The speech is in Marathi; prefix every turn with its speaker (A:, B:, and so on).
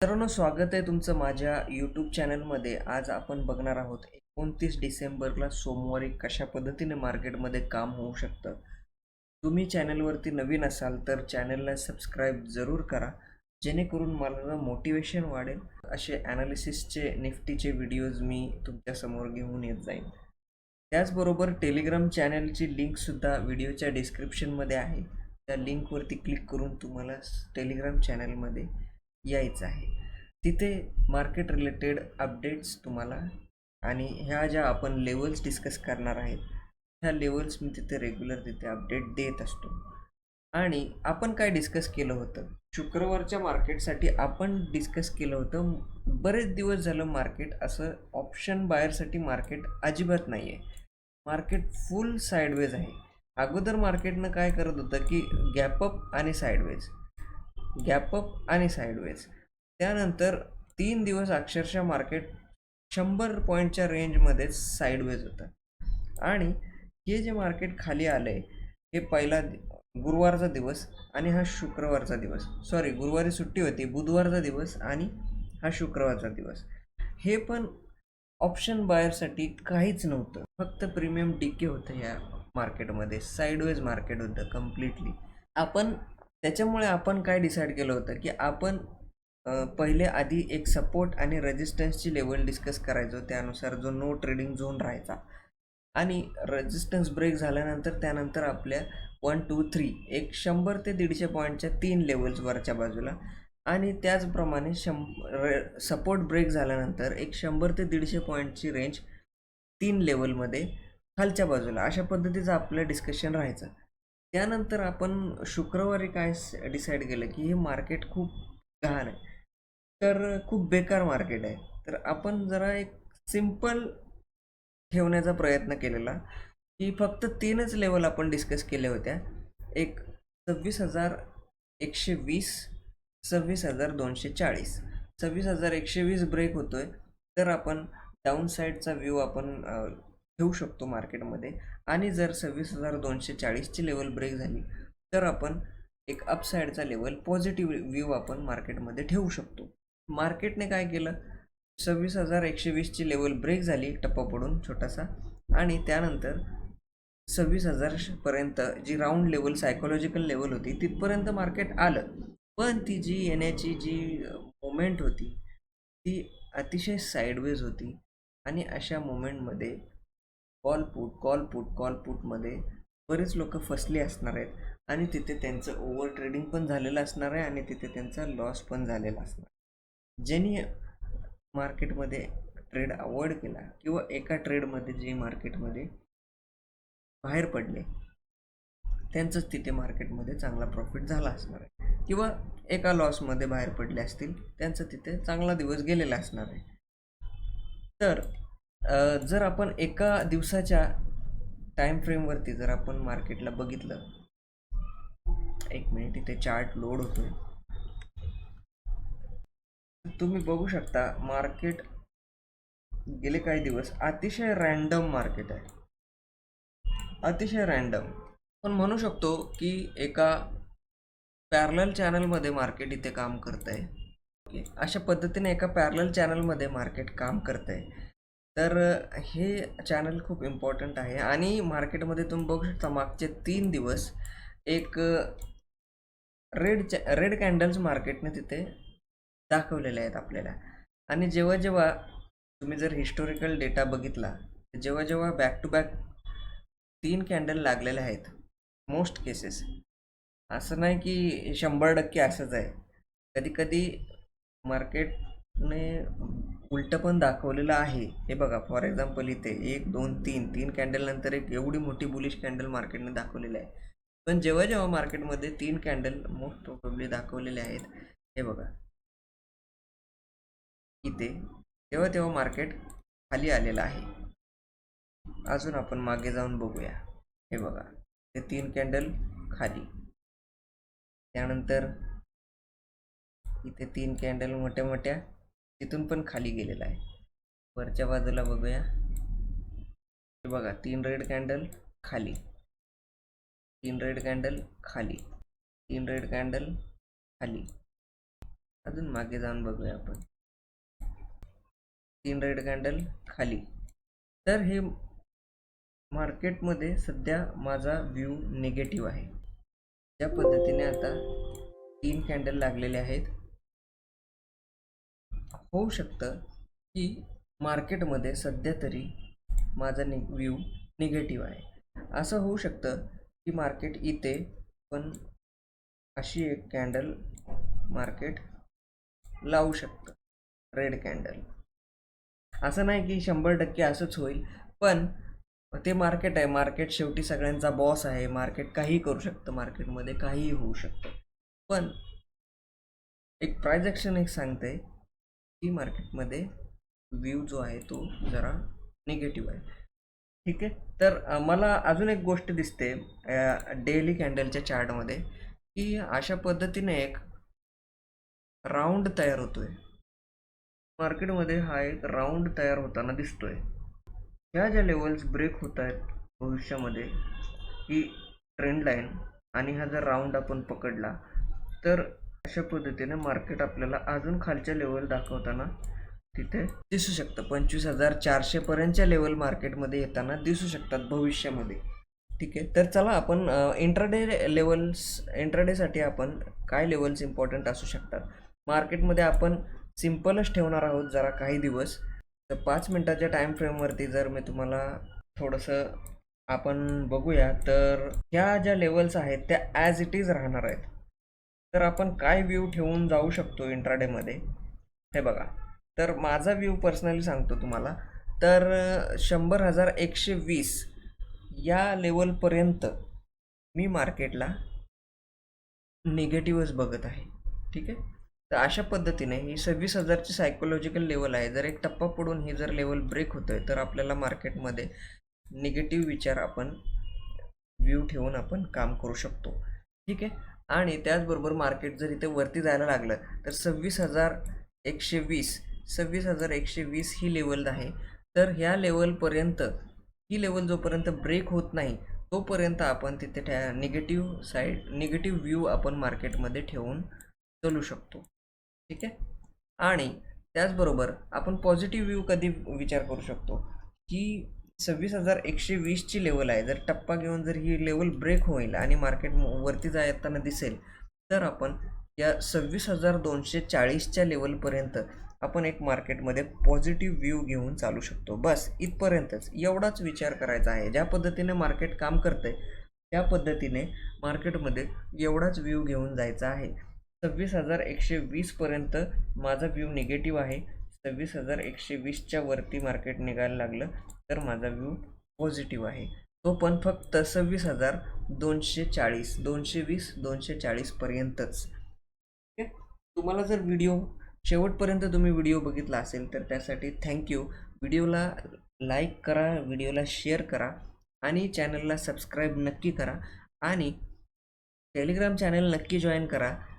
A: मित्रांनो स्वागत आहे तुमचं माझ्या यूट्यूब चॅनलमध्ये आज आपण बघणार आहोत एकोणतीस डिसेंबरला सोमवारी कशा पद्धतीने मार्केटमध्ये काम होऊ शकतं. तुम्ही चॅनलवरती नवीन असाल तर चॅनलला सबस्क्राईब जरूर करा जेणेकरून मला मोटिवेशन वाढेल. असे ॲनालिसिसचे निफ्टीचे व्हिडिओज मी तुमच्यासमोर घेऊन येत जाईन. त्याचबरोबर टेलिग्राम चॅनलची लिंकसुद्धा व्हिडिओच्या डिस्क्रिप्शनमध्ये आहे. त्या लिंकवरती क्लिक करून तुम्हाला टेलिग्राम चॅनलमध्ये यायचं आहे. तिथे मार्केट रिलेटेड अपडेट्स तुम्हाला आणि ह्या ज्या आपण लेवल्स डिस्कस करणार आहेत ह्या लेवल्स मी तिथे रेग्युलर तिथे अपडेट देत असतो. आणि आपण काय डिस्कस केलं होतं? शुक्रवारच्या मार्केटसाठी आपण डिस्कस केलं होतं बरेच दिवस झालं मार्केट असं ऑप्शन बायरसाठी मार्केट अजिबात नाही आहे मार्केट फुल साईडवेज आहे. अगोदर मार्केटनं काय करत होतं की गॅपअप आणि साईडवेज गॅपअप आणि साईडवेज त्यानंतर तीन दिवस अक्षरशः मार्केट शंभर पॉईंटच्या रेंजमध्येच साईडवेज होतं. आणि हे जे मार्केट खाली आलं आहे हे पहिला गुरुवारचा दिवस आणि हा शुक्रवारचा दिवस. सॉरी गुरुवारी सुट्टी होती बुधवारचा दिवस आणि हा शुक्रवारचा दिवस. हे पण ऑप्शन बायरसाठी काहीच नव्हतं. फक्त प्रीमियम टिके होतं या मार्केटमध्ये साईडवेज मार्केट होतं कम्प्लिटली आपण त्याच्यामुळे आपण काय डिसाईड केलं होतं की आपण पहिले आधी एक सपोर्ट आणि रेजिस्टन्सची लेवल डिस्कस करायचो. त्यानुसार जो नो ट्रेडिंग झोन राहायचा. आणि रेजिस्टन्स ब्रेक झाल्यानंतर त्यानंतर आपल्या वन टू थ्री एक शंभर ते दीडशे पॉईंटच्या तीन लेवल्स वरच्या बाजूला. आणि त्याचप्रमाणे शं सपोर्ट ब्रेक झाल्यानंतर एक शंभर ते दीडशे पॉईंटची रेंज तीन लेवलमध्ये खालच्या बाजूला. अशा पद्धतीचं आपलं डिस्कशन राहायचं. त्यानंतर आपण शुक्रवारी काय डिसाईड केलं की हे मार्केट खूप घाण आहे. तर खूप बेकार मार्केट आहे. तर आपण जरा एक सिंपल ठेवण्याचा प्रयत्न केलेला की फक्त तीनच लेवल आपण डिस्कस केल्या होत्या. एक सव्वीस हजार एकशे वीस सव्वीस हजार दोनशे चाळीस. सव्वीस हजार एकशे वीस ब्रेक होतो आहे तर आपण डाऊन साईडचा व्ह्यू आपण अ, ठेवू शकतो मार्केटमध्ये. आणि जर सव्वीस हजार दोनशे चाळीसची लेवल ब्रेक झाली तर आपण एक अपसाईडचा लेवल पॉझिटिव्ह व्ह्यू आपण मार्केटमध्ये ठेवू शकतो. मार्केटने काय केलं? सव्वीस हजार एकशे वीसची लेवल ब्रेक झाली टप्पा पडून छोटासा. आणि त्यानंतर सव्वीस हजारपर्यंत जी राऊंड लेवल सायकोलॉजिकल लेवल होती तिथपर्यंत मार्केट आलं. पण ती जी येण्याची जी मोमेंट होती ती अतिशय साईडवेज होती. आणि अशा मोमेंटमध्ये call put call put call पुटमध्ये बरेच लोक फसले असणार आहेत. आणि तिथे त्यांचं ओव्हर ट्रेडिंग पण झालेलं असणार आहे आणि तिथे त्यांचा लॉस पण झालेला असणार ज्यांनी मार्केटमध्ये ट्रेड अवॉइड केला किंवा एका ट्रेडमध्ये जे मार्केटमध्ये बाहेर पडले त्यांचंच तिथे मार्केटमध्ये चांगला प्रॉफिट झाला असणार आहे. किंवा एका लॉसमध्ये बाहेर पडले असतील त्यांचं तिथे चांगला दिवस गेलेला असणार आहे. तर अ, जर आपण एका दिवसाच्या टाईम फ्रेमवरती जर आपण मार्केटला बघितलं एक मिनिट इथे चार्ट लोड होतोय. तुम्ही बघू शकता मार्केट गेले काही दिवस अतिशय रॅन्डम मार्केट आहे. अतिशय रॅन्डम पण म्हणू शकतो की एका पॅरल चॅनलमध्ये मार्केट इथे काम करत आहे अशा पद्धतीने एका पॅरल चॅनलमध्ये मार्केट काम करत आहे तर हे चॅनल खूप इम्पॉर्टंट आहे. आणि मार्केटमध्ये तुम्ही बघू शकता मागचे तीन दिवस एक रेड चॅ रेड कॅन्डल्स मार्केटने तिथे दाखवलेले आहेत आपल्याला. आणि जेव्हा जेव्हा तुम्ही जर हिस्टोरिकल डेटा बघितला तर जेव्हा जेव्हा बॅक टू बॅक तीन कॅन्डल लागलेले आहेत मोस्ट केसेस असं नाही की शंभर टक्के असंच आहे. कधी कधी ने उलटं पण दाखवलेलं आहे. हे बघा फॉर एक्झाम्पल इथे एक दोन तीन तीन कॅन्डलनंतर एक एवढी मोठी बुलिश कॅन्डल मार्केटने दाखवलेली आहे. पण जेव्हा जेव्हा मार्केटमध्ये तीन कॅन्डल मोस्ट प्रॉब्ली दाखवलेले आहेत हे बघा. इथे तेव्हा तेव्हा मार्केट खाली आलेलं आहे. अजून आपण मागे जाऊन बघूया. हे बघा ते तीन कॅन्डल खाली. त्यानंतर इथे तीन कॅन्डल मोठ्या मोठ्या तिथून पण खाली गेलेला आहे. वरच्या बाजूला बघूया. बघा तीन रेड कॅन्डल खाली. तीन रेड कॅन्डल खाली. तीन रेड कॅन्डल खाली. अजून मागे जाऊन बघूया आपण. तीन रेड कॅन्डल खाली. तर हे मार्केटमध्ये सध्या माझा व्ह्यू निगेटिव्ह आहे. ज्या पद्धतीने आता तीन कॅन्डल लागलेले आहेत होऊ शकतं की मार्केटमध्ये सध्या तरी माझा नि व्ह्यू निगेटिव्ह आहे. असं होऊ शकतं की मार्केट इथे पण अशी एक कॅन्डल मार्केट लावू शकतं. रेड कॅन्डल असं नाही की शंभर टक्के असंच होईल पण ते मार्केट आहे. मार्केट शेवटी सगळ्यांचा बॉस आहे. मार्केट काहीही करू शकतं. मार्केटमध्ये काहीही होऊ शकतं. पण एक प्रायजेक्शन एक सांगते. की मार्केटमध्ये व्ह्यू जो आहे तो जरा निगेटिव्ह आहे. ठीक आहे? तर मला अजून एक गोष्ट दिसते डेली कॅन्डलच्या चार्टमध्ये की अशा पद्धतीने एक राऊंड तयार होतोय. मार्केटमध्ये हा एक राऊंड तयार होताना दिसतोय. ह्या ज्या लेवल्स ब्रेक होत आहेत भविष्यामध्ये ही ट्रेंड लाईन आणि हा जर राऊंड आपण पकडला तर अशा पद्धतीने मार्केट आपल्याला अजून खालच्या लेवल दाखवताना तिथे दिसू शकतं. पंचवीस हजार चारशे पर्यंतच्या लेवल मार्केटमध्ये येताना दिसू शकतात भविष्यामध्ये. ठीक आहे? तर चला आपण इंट्राडे लेवल्स इंट्राडेसाठी आपण काय लेवल्स इम्पॉर्टंट असू शकतात? मार्केटमध्ये आपण सिम्पलच ठेवणार आहोत जरा काही दिवस. तर पाच मिनटाच्या टाईम फ्रेमवरती जर मी तुम्हाला थोडंसं आपण बघूया तर ह्या ज्या लेवल्स आहेत त्या ॲज इट इज राहणार आहेत. तर आपण काय व्ह्यू ठेवून जाऊ शकतो इंट्राडेमध्ये हे बघा. तर माझा व्ह्यू पर्सनली सांगतो तुम्हाला. तर शंभर हजार एकशे वीस या लेवलपर्यंत मी मार्केटला निगेटिव्हच बघत आहे. ठीक आहे? तर अशा पद्धतीने ही सव्वीस हजारची सायकोलॉजिकल लेवल आहे. जर एक टप्पा पडून ही जर लेवल ब्रेक होतो आहे तर आपल्याला मार्केटमध्ये निगेटिव्ह विचार आपण व्ह्यू ठेवून आपण काम करू शकतो. ठीक आहे? आणि त्याचबरोबर मार्केट जर इथे वरती जायला लागलं तर सव्वीस हजार एकशे वीस सव्वीस हजार एकशे वीस ही लेवल आहे. तर ह्या लेवलपर्यंत ही लेवल जोपर्यंत ब्रेक होत नाही तोपर्यंत आपण तिथे ठ्या निगेटिव्ह साईड निगेटिव्ह व्ह्यू आपण मार्केटमध्ये ठेवून चालू शकतो. ठीक आहे? आणि त्याचबरोबर आपण पॉझिटिव्ह व्ह्यू कधी विचार करू शकतो? की सव्वीस हजार एकशे वीसची लेवल आहे. जर टप्पा घेऊन जर ही लेवल ब्रेक होईल आणि मार्केट वरती जाताना दिसेल तर आपण या सव्वीस हजार दोनशे चाळीसच्या लेवलपर्यंत आपण एक मार्केटमध्ये पॉझिटिव्ह व्ह्यू घेऊन चालू शकतो. बस इथपर्यंतच. एवढाच विचार करायचा आहे. ज्या पद्धतीने मार्केट काम करतंय त्या पद्धतीने मार्केटमध्ये एवढाच व्ह्यू घेऊन जायचा आहे. सव्वीस हजार एकशे वीसपर्यंत माझा व्ह्यू निगेटिव्ह आहे. सव्वीस हजार एकशे वीसच्या वरती मार्केट निघायला लागलं. तर माझा व्ह्यू पॉझिटिव्ह आहे. तो पण फक्त सव्वीस हजार दोनशे चाळीस दोनशे वीस दोनशे चाळीसपर्यंतच ठीक आहे तुम्हाला जर व्हिडिओ शेवटपर्यंत तुम्ही व्हिडिओ बघितला असेल तर त्यासाठी थँक्यू व्हिडिओला लाईक करा व्हिडिओला शेअर करा आणि चॅनलला सबस्क्राईब नक्की करा. आणि टेलिग्राम चॅनल नक्की जॉईन करा.